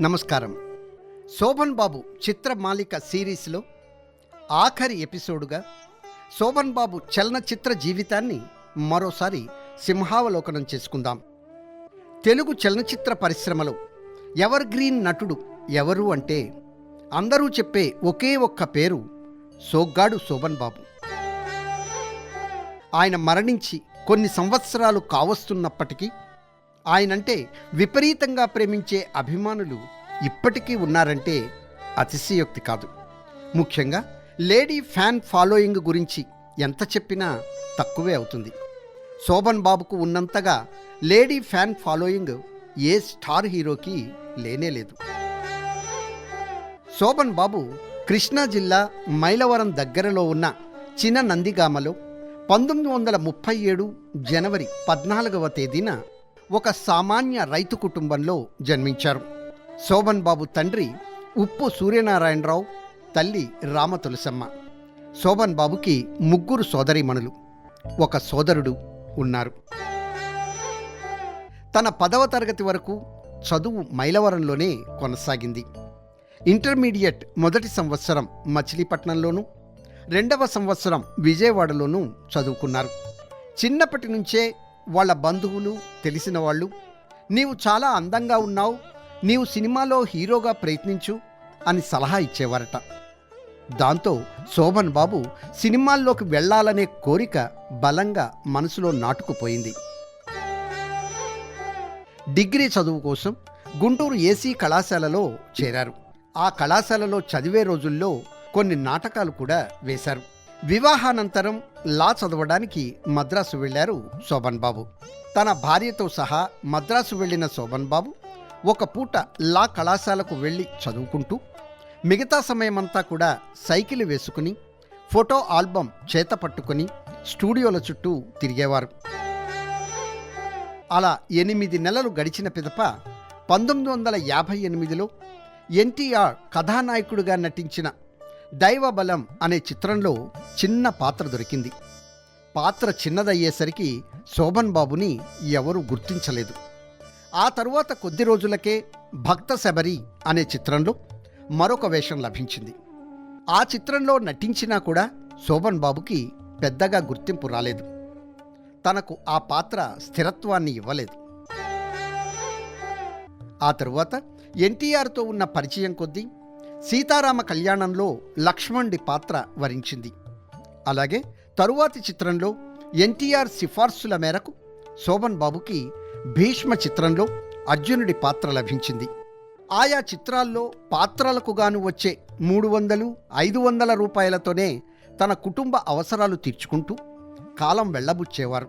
నమస్కారం. శోభన్ బాబు చిత్రమాలిక సిరీస్లో ఆఖరి ఎపిసోడ్గా శోభన్ బాబు చలనచిత్ర జీవితాన్ని మరోసారి సింహావలోకనం చేసుకుందాం. తెలుగు చలనచిత్ర పరిశ్రమలో ఎవర్ గ్రీన్ నటుడు ఎవరు అంటే అందరూ చెప్పే ఒకే ఒక్క పేరు సోగ్గాడు శోభన్ బాబు. ఆయన మరణించి కొన్ని సంవత్సరాలు కావస్తున్నప్పటికీ ఆయనంటే విపరీతంగా ప్రేమించే అభిమానులు ఇప్పటికీ ఉన్నారంటే అతిశయోక్తి కాదు. ముఖ్యంగా లేడీ ఫ్యాన్ ఫాలోయింగ్ గురించి ఎంత చెప్పినా తక్కువే అవుతుంది. శోభన్ బాబుకు ఉన్నంతగా లేడీ ఫ్యాన్ ఫాలోయింగ్ ఏ స్టార్ హీరోకి లేనేలేదు శోభన్ బాబు కృష్ణా జిల్లా మైలవరం దగ్గరలో ఉన్న చిన్న నందిగామలో పంతొమ్మిది వందల ముప్పై ఏడు జనవరి పద్నాలుగవ తేదీన ఒక సామాన్య రైతు కుటుంబంలో జన్మించారు. శోభన్ బాబు తండ్రి ఉప్పు సూర్యనారాయణరావు తల్లి రామ తులసమ్మ. శోభన్ బాబుకి ముగ్గురు సోదరిమణులు. ఒక సోదరుడు ఉన్నారు. తన పదవ తరగతి వరకు చదువు మైలవరంలోనే కొనసాగింది. ఇంటర్మీడియట్ మొదటి సంవత్సరం మచిలీపట్నంలోనూ రెండవ సంవత్సరం విజయవాడలోనూ చదువుకున్నారు. చిన్నప్పటి నుంచే వాళ్ళ బంధువులు తెలిసిన వాళ్ళు నీవు చాలా అందంగా ఉన్నావు నీవు సినిమాలో హీరోగా ప్రయత్నించు అని సలహా ఇచ్చేవారట. దాంతో శోభన్ బాబు సినిమాల్లోకి వెళ్ళాలనే కోరిక బలంగా మనసులో నాటుకుపోయింది. డిగ్రీ చదువు కోసం గుంటూరు ఏసీ కళాశాలలో చేరారు. ఆ కళాశాలలో చదివే రోజుల్లో కొన్ని నాటకాలు కూడా వేశారు. వివాహానంతరం లా చదవడానికి మద్రాసు వెళ్ళారు శోభన్ బాబు. తన భార్యతో సహా మద్రాసు వెళ్ళిన శోభన్ బాబు ఒక పూట లా కళాశాలకు వెళ్ళి చదువుకుంటూ మిగతా సమయమంతా కూడా సైకిల్ వేసుకుని ఫోటో ఆల్బమ్ చేత పట్టుకుని స్టూడియోల చుట్టూ తిరిగేవారు. అలా ఎనిమిది నెలలు గడిచిన పిదప పంతొమ్మిది వందల యాభై ఎనిమిదిలో ఎన్టీఆర్ కథానాయకుడిగా నటించిన దైవబలం అనే చిత్రంలో చిన్న పాత్ర దొరికింది. పాత్ర చిన్నదయ్యేసరికి శోభన్ బాబుని ఎవరూ గుర్తించలేదు. ఆ తరువాత కొద్ది రోజులకే భక్త శబరి అనే చిత్రంలో మరొక వేషం లభించింది. ఆ చిత్రంలో నటించినా కూడా శోభన్ బాబుకి పెద్దగా గుర్తింపు రాలేదు. తనకు ఆ పాత్ర స్థిరత్వాన్ని ఇవ్వలేదు. ఆ తరువాత ఎన్టీఆర్తో ఉన్న పరిచయం కొద్దీ సీతారామ కళ్యాణంలో లక్ష్మణుడి పాత్ర వరించింది. అలాగే తరువాతి చిత్రంలో ఎన్టీఆర్ సిఫార్సుల మేరకు శోభన్ బాబుకి భీష్మ చిత్రంలో అర్జునుడి పాత్ర లభించింది. ఆయా చిత్రాల్లో పాత్రలకు గాను వచ్చే మూడు వందలు ఐదు వందల రూపాయలతోనే తన కుటుంబ అవసరాలు తీర్చుకుంటూ కాలం వెళ్ళబుచ్చేవారు.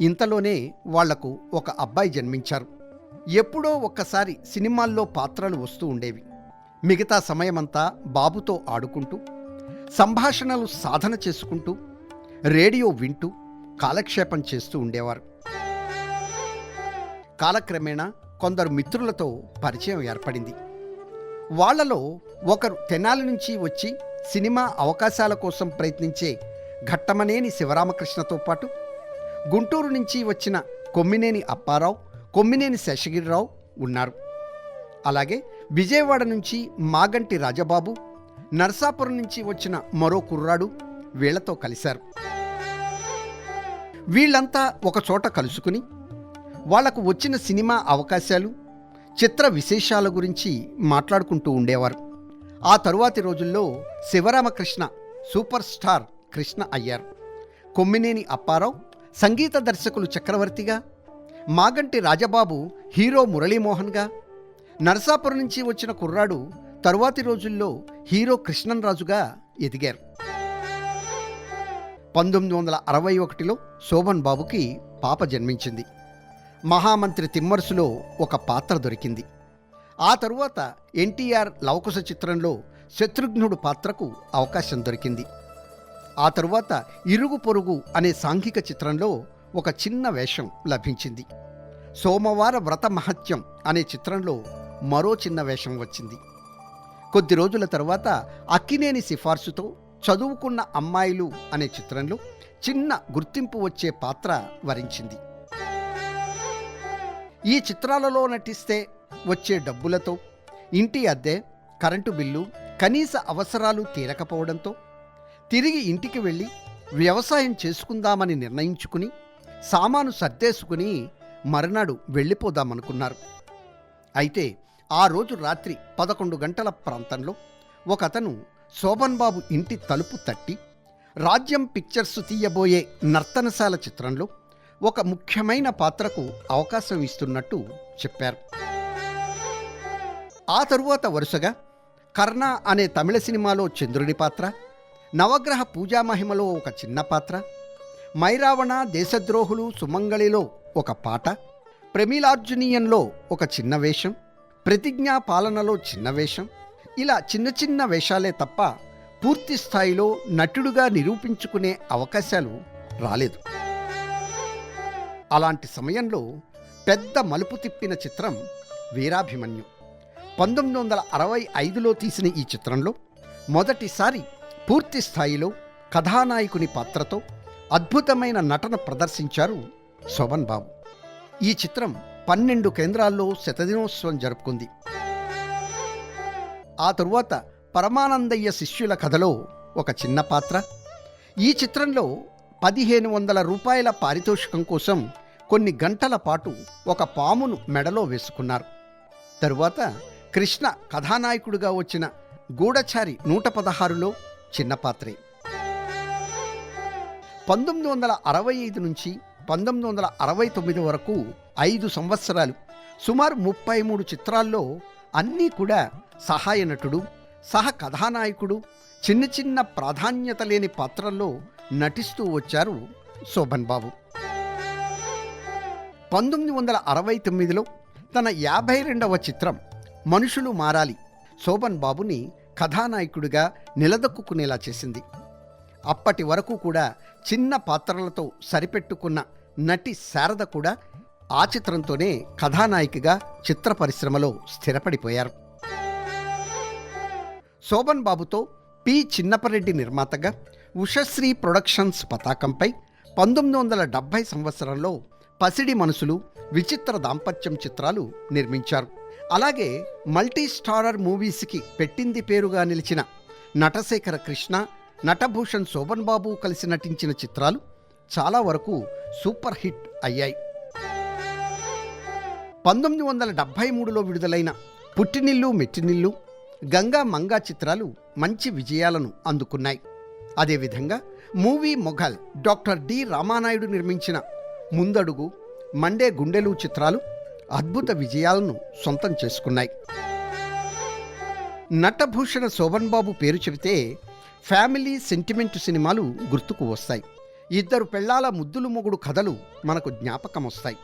ఇంతలోనే వాళ్ళకు ఒక అబ్బాయి జన్మించారు. ఎప్పుడో ఒక్కసారి సినిమాల్లో పాత్రలు వస్తూ ఉండేవి. మిగతా సమయమంతా బాబుతో ఆడుకుంటూ సంభాషణలు సాధన చేసుకుంటూ రేడియో వింటూ కాలక్షేపం చేస్తూ ఉండేవారు. కాలక్రమేణా కొందరు మిత్రులతో పరిచయం ఏర్పడింది. వాళ్ళలో ఒకరు తెనాలి నుంచి వచ్చి సినిమా అవకాశాల కోసం ప్రయత్నించే ఘట్టమనేని శివరామకృష్ణతో పాటు గుంటూరు నుంచి వచ్చిన కొమ్మినేని అప్పారావు కొమ్మినేని శేషగిరిరావు ఉన్నారు. అలాగే విజయవాడ నుంచి మాగంటి రాజబాబు నర్సాపురం నుంచి వచ్చిన మరో కుర్రాడు వీళ్ళతో కలిశారు. వీళ్ళంతా ఒక చోట కలుసుకుని వాళ్ళకు వచ్చిన సినిమా అవకాశాలు చిత్ర విశేషాల గురించి మాట్లాడుకుంటూ ఉండేవారు. ఆ తరువాతి రోజుల్లో శివరామకృష్ణ సూపర్ స్టార్ కృష్ణ అయ్యారు. కొమ్మినేని అప్పారావు సంగీత దర్శకులు చక్రవర్తిగా మాగంటి రాజబాబు హీరో మురళీమోహన్గా నరసాపురం నుంచి వచ్చిన కుర్రాడు తరువాతి రోజుల్లో హీరో కృష్ణన్రాజుగా ఎదిగారు. పంతొమ్మిది వందల అరవై ఒకటిలో శోభన్ బాబుకి పాప జన్మించింది. మహామంత్రి తిమ్మర్సులో ఒక పాత్ర దొరికింది. ఆ తరువాత ఎన్టీఆర్ లవకుశ చిత్రంలో శత్రుఘ్నుడు పాత్రకు అవకాశం దొరికింది. ఆ తరువాత ఇరుగు పొరుగు అనే సాంఘిక చిత్రంలో ఒక చిన్న వేషం లభించింది. సోమవార వ్రత మహత్యం అనే చిత్రంలో మరో చిన్న వేషం వచ్చింది. కొద్ది రోజుల తర్వాత అక్కినేని సిఫార్సుతో చదువుకున్న అమ్మాయిలు అనే చిత్రంలో చిన్న గుర్తింపు వచ్చే పాత్ర వరించింది. ఈ చిత్రాలలో నటిస్తే వచ్చే డబ్బులతో ఇంటి అద్దె కరెంటు బిల్లు కనీస అవసరాలు తీరకపోవడంతో తిరిగి ఇంటికి వెళ్ళి వ్యవసాయం చేసుకుందామని నిర్ణయించుకుని సామాను సర్దేసుకుని మరునాడు వెళ్ళిపోదామనుకున్నారు. అయితే ఆ రోజు రాత్రి పదకొండు గంటల ప్రాంతంలో ఒకతను శోభన్ బాబు ఇంటి తలుపు తట్టి రాజ్యం పిక్చర్స్ తీయబోయే నర్తనశాల చిత్రంలో ఒక ముఖ్యమైన పాత్రకు అవకాశం ఇస్తున్నట్టు చెప్పారు. ఆ తరువాత వరుసగా కర్ణ అనే తమిళ సినిమాలో చంద్రుడి పాత్ర నవగ్రహ పూజా మహిమలో ఒక చిన్న పాత్ర మైరావణ దేశద్రోహులు సుమంగళిలో ఒక పాట ప్రమీలార్జునీయంలో ఒక చిన్న వేషం ప్రతిజ్ఞా పాలనలో చిన్న వేషం ఇలా చిన్న చిన్న వేషాలే తప్ప పూర్తి స్థాయిలో నటుడుగా నిరూపించుకునే అవకాశాలు రాలేదు. అలాంటి సమయంలో పెద్ద మలుపు తిప్పిన చిత్రం వీరాభిమన్యు. పంతొమ్మిది వందల అరవై ఐదులో తీసిన ఈ చిత్రంలో మొదటిసారి పూర్తి స్థాయిలో కథానాయకుని పాత్రతో అద్భుతమైన నటన ప్రదర్శించారు శోభన్ బాబు. ఈ చిత్రం పన్నెండు కేంద్రాల్లో శతదినోత్సవం జరుపుకుంది. ఆ తరువాత పరమానందయ్య శిష్యుల కథలో ఒక చిన్న పాత్ర. ఈ చిత్రంలో పదిహేను వందల రూపాయల పారితోషికం కోసం కొన్ని గంటల పాటు ఒక పామును మెడలో వేసుకున్నారు. తరువాత కృష్ణ కథానాయకుడిగా వచ్చిన గూఢచారి నూట పదహారులో చిన్న పాత్రే. పంతొమ్మిది వందల అరవై ఐదు నుంచి పంతొమ్మిది వందల అరవై తొమ్మిది వరకు ఐదు సంవత్సరాలు సుమారు ముప్పై మూడు చిత్రాల్లో అన్నీ కూడా సహాయ నటుడు సహ కథానాయకుడు చిన్న చిన్న ప్రాధాన్యత లేని పాత్రల్లో నటిస్తూ వచ్చారు శోభన్ బాబు. పంతొమ్మిది వందల అరవై తొమ్మిదిలో తన యాభై రెండవ చిత్రం మనుషులు మారాలి శోభన్ బాబుని కథానాయకుడిగా నిలదొక్కునేలా చేసింది. అప్పటి వరకు కూడా చిన్న పాత్రలతో సరిపెట్టుకున్న నటి శారద కూడా ఆ చిత్రంతోనే కథానాయికగా చిత్ర పరిశ్రమలో స్థిరపడిపోయారు. శోభన్ బాబుతో పి. చిన్నపరెడ్డి నిర్మాతగా ఉషశ్రీ ప్రొడక్షన్స్ పతాకంపై పంతొమ్మిది వందల డెబ్భై సంవత్సరంలో పసిడి మనసులు విచిత్ర దాంపత్యం చిత్రాలు నిర్మించారు. అలాగే మల్టీ స్టారర్ మూవీస్కి పెట్టింది పేరుగా నిలిచిన నటశేఖర కృష్ణ నటభూషణ్ శోభన్ బాబు కలిసి నటించిన చిత్రాలు చాలా వరకు సూపర్ హిట్ అయ్యాయి. పంతొమ్మిది వందల డెబ్భై మూడులో విడుదలైన పుట్టినిల్లు మెట్టినిల్లు గంగా మంగా చిత్రాలు మంచి విజయాలను అందుకున్నాయి. అదేవిధంగా movie mogul doctor D Ramanaidu నిర్మించిన ముందడుగు మండే గుండెలు చిత్రాలు అద్భుత విజయాలను సొంతం చేసుకున్నాయి. నటభూషణ శోభన్ బాబు పేరు చెబితే ఫ్యామిలీ సెంటిమెంట్ సినిమాలు గుర్తుకు వస్తాయి. ఇద్దరు పెళ్ళాల ముద్దులు మొగుడు కథలు మనకు జ్ఞాపకం వస్తాయి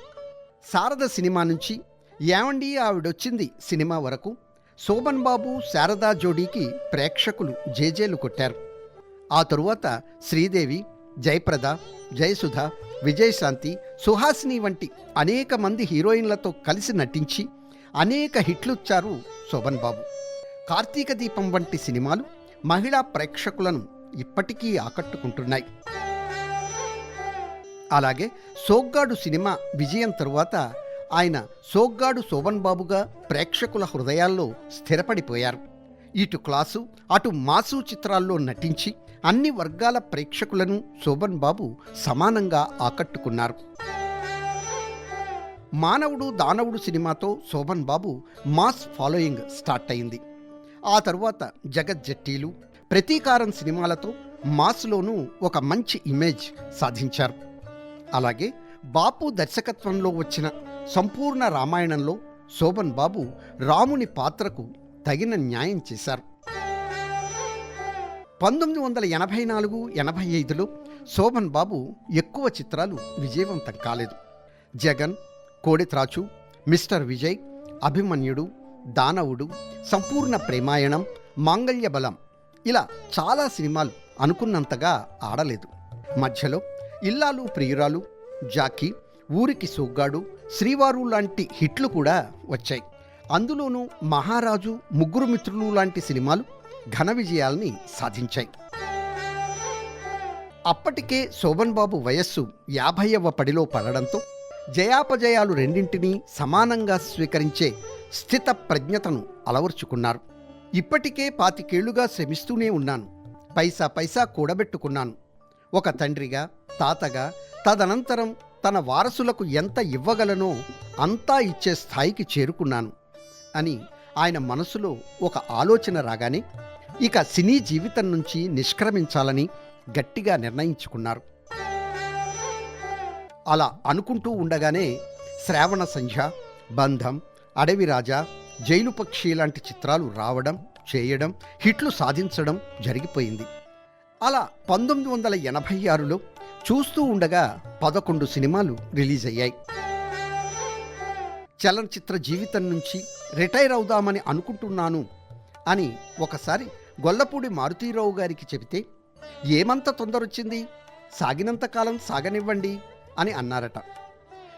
శారద సినిమా నుంచి ఏమండి ఆవిడొచ్చింది సినిమా వరకు శోభన్ బాబు శారదా జోడీకి ప్రేక్షకులు జేజేలు కొట్టారు. ఆ తరువాత శ్రీదేవి జయప్రద జయసుధ విజయశాంతి సుహాసిని వంటి అనేక మంది హీరోయిన్లతో కలిసి నటించి అనేక హిట్లుచ్చారు శోభన్ బాబు. కార్తీక దీపం వంటి సినిమాలు మహిళా ప్రేక్షకులను ఇప్పటికీ ఆకట్టుకుంటున్నాయి. అలాగే సోగ్గాడు సినిమా విజయం తరువాత ఆయన సోగ్గాడు శోభన్ బాబుగా ప్రేక్షకుల హృదయాల్లో స్థిరపడిపోయారు. ఇటు క్లాసు అటు మాసు చిత్రాల్లో నటించి అన్ని వర్గాల ప్రేక్షకులను శోభన్ బాబు సమానంగా ఆకట్టుకున్నారు. మానవుడు దానవుడు సినిమాతో Shoban Babu mass following start అయింది. ఆ తరువాత జగజ్జట్టీలు ప్రతీకారం సినిమాలతో మాస్లోనూ ఒక మంచి ఇమేజ్ సాధించారు. అలాగే బాపు దర్శకత్వంలో వచ్చిన సంపూర్ణ రామాయణంలో శోభన్ బాబు రాముని పాత్రకు తగిన న్యాయం చేశారు. పంతొమ్మిది వందల ఎనభై నాలుగు ఎనభై ఐదులో శోభన్ బాబు ఎక్కువ చిత్రాలు విజయవంతం కాలేదు. జగన్ కోడిత్రాచు మిస్టర్ విజయ్ అభిమన్యుడు దానవుడు సంపూర్ణ ప్రేమాయణం మాంగళ్య బలం ఇలా చాలా సినిమాలు అనుకున్నంతగా ఆడలేదు. మధ్యలో ఇల్లాలు ప్రియురాలు జాకీ ఊరికి సోగ్గాడు శ్రీవారు లాంటి హిట్లు కూడా వచ్చాయి. అందులోనూ మహారాజు ముగ్గురు మిత్రులు లాంటి సినిమాలు ఘన విజయాల్ని సాధించాయి. అప్పటికే శోభన్ బాబు వయస్సు యాభైవ పడిలో పడడంతో జయాపజయాలు రెండింటినీ సమానంగా స్వీకరించే స్థిత ప్రజ్ఞతను అలవర్చుకున్నారు. ఇప్పటికే పాతికేళ్ళుగా శ్రమిస్తూనే ఉన్నాను. పైసా పైసా కూడబెట్టుకున్నాను. ఒక తండ్రిగా తాతగా తదనంతరం తన వారసులకు ఎంత ఇవ్వగలనో అంతా ఇచ్చే స్థాయికి చేరుకున్నాను అని ఆయన మనసులో ఒక ఆలోచన రాగానే ఇక సినీ జీవితం నుంచి నిష్క్రమించాలని గట్టిగా నిర్ణయించుకున్నారు. అలా అనుకుంటూ ఉండగానే శ్రావణ సంధ్య బంధం అడవి రాజా జైలు పక్షి లాంటి చిత్రాలు రావడం చేయడం హిట్లు సాధించడం జరిగిపోయింది. అలా పంతొమ్మిది వందల ఎనభై ఆరులో చూస్తూ ఉండగా పదకొండు సినిమాలు రిలీజ్ అయ్యాయి. చలనచిత్ర జీవితం నుంచి రిటైర్ అవుదామని అనుకుంటున్నాను అని ఒకసారి గొల్లపూడి మారుతీరావు గారికి చెబితే ఏమంత తొందరొచ్చింది? సాగినంత కాలం సాగనివ్వండి అని అన్నారట.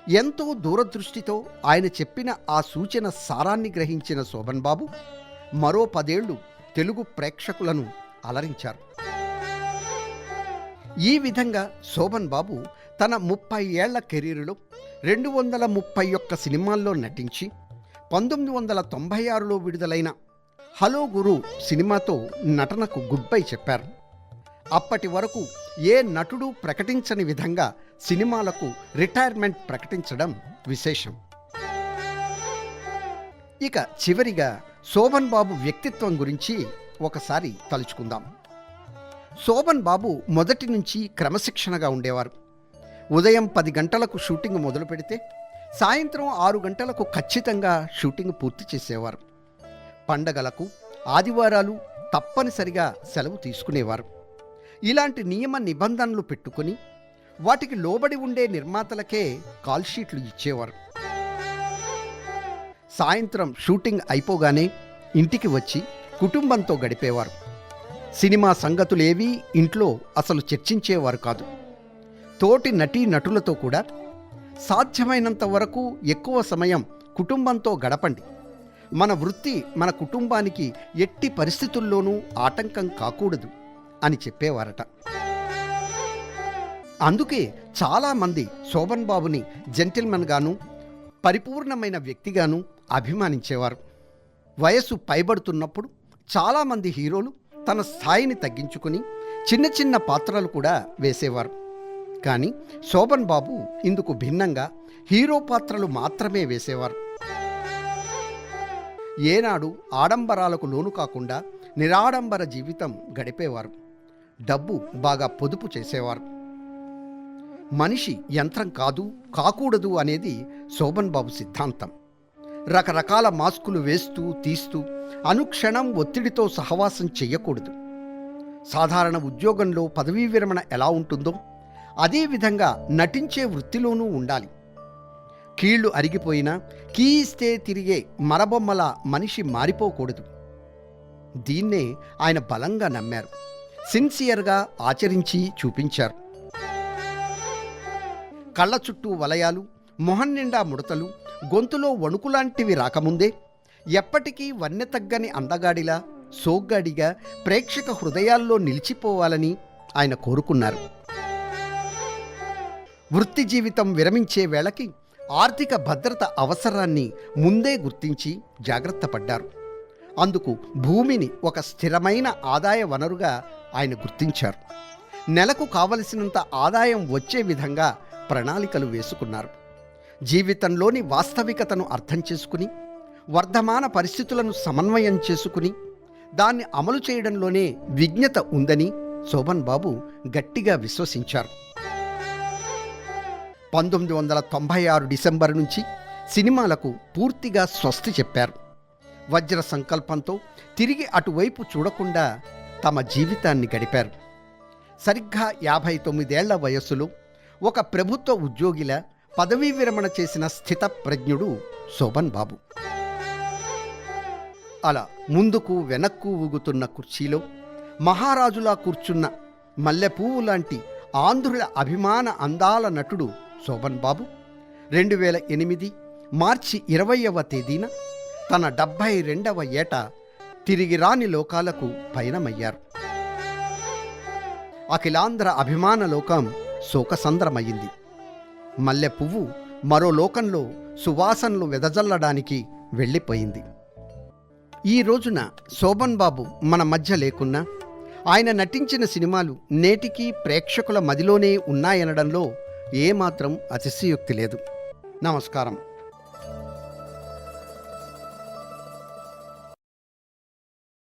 ఎంతో దూరదృష్టితో ఆయన చెప్పిన ఆ సూచన సారాన్ని గ్రహించిన శోభన్ బాబు మరో పదేళ్ళు తెలుగు ప్రేక్షకులను అలరించారు. ఈ విధంగా శోభన్ బాబు తన ముప్పై ఏళ్ళ కెరీర్లో రెండు వందల ముప్పై ఒక్క సినిమాల్లో నటించి పంతొమ్మిది వందల తొంభై ఆరులో విడుదలైన హలో గురు సినిమాతో నటనకు గుడ్ బై చెప్పారు. అప్పటి వరకు ఏ నటుడు ప్రకటించని విధంగా సినిమాలకు రిటైర్మెంట్ ప్రకటించడం విశేషం. ఇక చివరిగా శోభన్ బాబు వ్యక్తిత్వం గురించి ఒకసారి తలుచుకుందాం. శోభన్ బాబు మొదటి నుంచి క్రమశిక్షణగా ఉండేవారు. ఉదయం పది గంటలకు షూటింగ్ మొదలు పెడితే సాయంత్రం ఆరు గంటలకు ఖచ్చితంగా షూటింగ్ పూర్తి చేసేవారు. పండగలకు ఆదివారాలు తప్పనిసరిగా సెలవు తీసుకునేవారు. ఇలాంటి నియమ నిబంధనలు పెట్టుకొని వాటికి లోబడి ఉండే నిర్మాతలకే కాల్షీట్లు ఇచ్చేవారు. సాయంత్రం షూటింగ్ అయిపోగానే ఇంటికి వచ్చి కుటుంబంతో గడిపేవారు. సినిమా సంగతులేవీ ఇంట్లో అసలు చర్చించేవారు కాదు. తోటి నటీ నటులతో కూడా సాధ్యమైనంత వరకు ఎక్కువ సమయం కుటుంబంతో గడపండి. మన వృత్తి మన కుటుంబానికి ఎట్టి పరిస్థితుల్లోనూ ఆటంకం కాకూడదు అని చెప్పేవారట. అందుకే చాలామంది శోభన్ బాబుని జెంటిల్మెన్గాను పరిపూర్ణమైన వ్యక్తిగాను అభిమానించేవారు. వయస్సు పైబడుతున్నప్పుడు చాలామంది హీరోలు తన స్థాయిని తగ్గించుకుని చిన్న చిన్న పాత్రలు కూడా వేసేవారు. కానీ శోభన్ బాబు ఇందుకు భిన్నంగా హీరో పాత్రలు మాత్రమే వేసేవారు. ఏనాడు ఆడంబరాలకు లోను కాకుండా నిరాడంబర జీవితం గడిపేవారు. డబ్బు బాగా పొదుపు చేసేవారు. మనిషి యంత్రం కాదు కాకూడదు అనేది శోభన్ బాబు సిద్ధాంతం. రకరకాల మాస్కులు వేస్తూ తీస్తూ అనుక్షణం ఒత్తిడితో సహవాసం చెయ్యకూడదు. సాధారణ ఉద్యోగంలో పదవీ విరమణ ఎలా ఉంటుందో అదేవిధంగా నటించే వృత్తిలోనూ ఉండాలి. కీళ్ళు అరిగిపోయినా కీయిస్తే తిరిగే మరబొమ్మల మనిషి మారిపోకూడదు. దీన్నే ఆయన బలంగా నమ్మారు. సిన్సియర్గా ఆచరించి చూపించారు. కళ్ళ చుట్టూ వలయాలు మొహం నిండా ముడతలు గొంతులో వణుకులాంటివి రాకముందే ఎప్పటికీ వన్నె తగ్గని అందగాడిలా సోగ్గాడిగా ప్రేక్షక హృదయాల్లో నిలిచిపోవాలని ఆయన కోరుకున్నారు. వృత్తి జీవితం విరమించే వేళకి ఆర్థిక భద్రత అవసరాన్ని ముందే గుర్తించి జాగ్రత్త పడ్డారు. అందుకు భూమిని ఒక స్థిరమైన ఆదాయ వనరుగా ఆయన గుర్తించారు. నెలకు కావలసినంత ఆదాయం వచ్చే విధంగా ప్రణాళికలు వేసుకున్నారు. జీవితంలోని వాస్తవికతను అర్థం చేసుకుని వర్ధమాన పరిస్థితులను సమన్వయం చేసుకుని దాన్ని అమలు చేయడంలోనే విజ్ఞత ఉందని శోభన్ బాబు గట్టిగా విశ్వసించారు. పంతొమ్మిది వందల తొంభై ఆరు డిసెంబర్ నుంచి సినిమాలకు పూర్తిగా స్వస్తి చెప్పారు. వజ్ర సంకల్పంతో తిరిగి అటువైపు చూడకుండా తమ జీవితాన్ని గడిపారు. సరిగ్గా యాభై తొమ్మిదేళ్ళ వయస్సులో ఒక ప్రభుత్వ ఉద్యోగిలా పదవీ విరమణ చేసిన స్థిత ప్రజ్ఞుడు శోభన్ బాబు. అలా ముందుకు వెనక్కు ఊగుతున్న కుర్చీలో మహారాజులా కూర్చున్న మల్లెపూవు లాంటి ఆంధ్రుల అభిమాన అందాల నటుడు శోభన్ బాబు రెండు వేల ఎనిమిది మార్చి ఇరవయవ తేదీన తన డెబ్భై రెండవ ఏట తిరిగి రాని లోకాలకు పయనమయ్యారు. అఖిలాంధ్ర అభిమాన లోకం శోకసంద్రమయ్యింది. మల్లె పువ్వు మరో లోకంలో సువాసనలు వెదజల్లడానికి వెళ్ళిపోయింది. ఈ రోజున శోభన్ బాబు మన మధ్య లేకున్నా ఆయన నటించిన సినిమాలు నేటికీ ప్రేక్షకుల మదిలోనే ఉన్నాయనడంలో ఏమాత్రం అతిశయోక్తి లేదు. నమస్కారం.